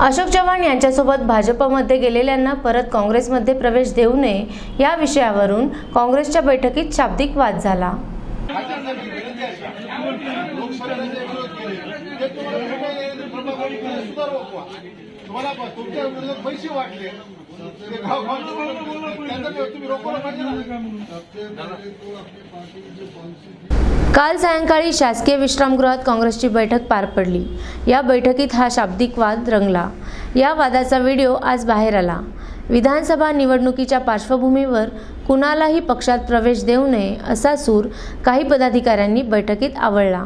अशोक चव्हाण यांच्यासोबत भाजपमध्ये गेलेल्यांना परत काँग्रेसमध्ये प्रवेश देऊ नये या विषयावरून काँग्रेसच्या बैठकीत शाब्दिक वाद झाला तुम्हाला तुमच्या विरोधात पैसे वाटले. काल सायंकाळी शासकीय विश्रामगृहात काँग्रेसची बैठक पार पडली. या बैठकीत हा शाब्दिक वाद रंगला. या वादाचा व्हिडिओ आज बाहेर आला. विधानसभा निवडणुकीच्या पार्श्वभूमीवर कुणालाही पक्षात प्रवेश देऊ नये असा सूर काही पदाधिकाऱ्यांनी बैठकीत आवळला.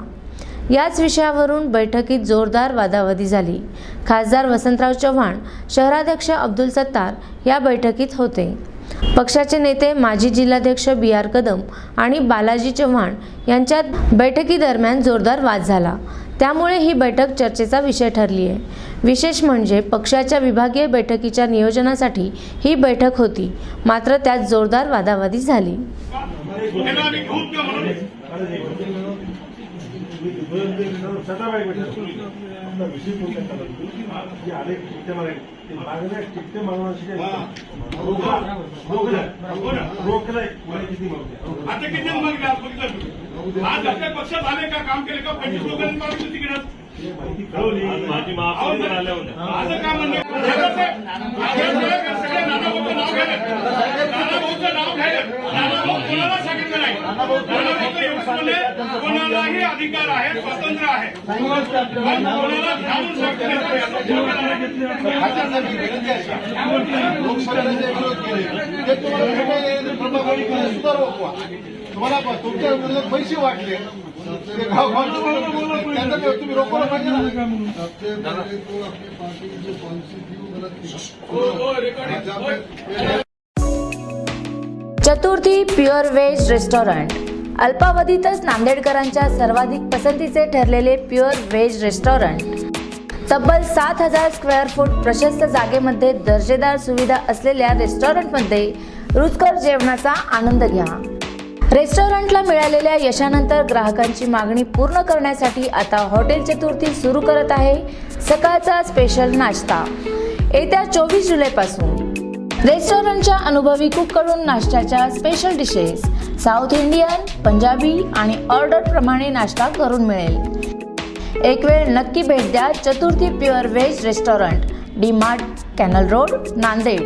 याच विषयावरून बैठकीत जोरदार वादावादी झाली. खासदार वसंतराव चव्हाण शहराध्यक्ष अब्दुल सत्तार या बैठकीत होते. पक्षाचे नेते माजी जिल्हाध्यक्ष बी आर कदम आणि बालाजी चव्हाण यांच्यात बैठकीदरम्यान जोरदार वाद झाला. त्यामुळे ही बैठक चर्चेचा विषय ठरली आहे विशेष म्हणजे पक्षाच्या विभागीय बैठकीच्या नियोजनासाठी ही बैठक होती. मात्र त्यात जोरदार वादावादी झाली. सदाबाई विषय जे आले टिकते मागे मागण्या टिकते मागण्याशी रोखलाय मला किती मागते आता किती मागले आज आपल्या पक्षात आले का काम केले का पंचवीस लोकांनी मागितलं तिकडे माहिती कळवली माझी महापौर आल्या होत्या माझं काय म्हणजे सगळे नाना भाऊचं नाव घ्यायला. नाना भाऊचं नाव घ्यायला नाना भाऊ कोणाला सांगितलं नाही. नाना भाऊ एवढंच म्हणले कोणालाही अधिकार आहे स्वातंत्र्य आहे. पण कोणाला विरोध केले. ते तुम्हाला तुमच्या विरोधात पैसे वाटले. ते गाव तुम्ही रोखवलं पाहिजे ना. Chaturthi pure veg restaurant. अल्पावधीतच नांदेडकरांच्या सर्वाधिक पसंतीचे ठरलेले प्युअर व्हेज रेस्टॉरंट. तब्बल सात हजार स्क्वेअर फूट प्रशस्त जागेमध्ये दर्जेदार सुविधा असलेल्या रेस्टॉरंटमध्ये रुचकर जेवणाचा आनंद घ्या. रेस्टॉरंटला मिळालेल्या यशानंतर ग्राहकांची मागणी पूर्ण करण्यासाठी आता हॉटेल चतुर्थी सुरू करत आहे सकाळचा स्पेशल नाश्ता. येत्या चोवीस जुलैपासून रेस्टॉरंटच्या अनुभवी कुककडून नाश्त्याच्या special dishes South Indian Punjabi आणि ऑर्डर प्रमाणे नाश्ता करून मिळेल. एक वेळ नक्की भेट द्या Chaturthi pure veg restaurant D Mart canal road Nanded.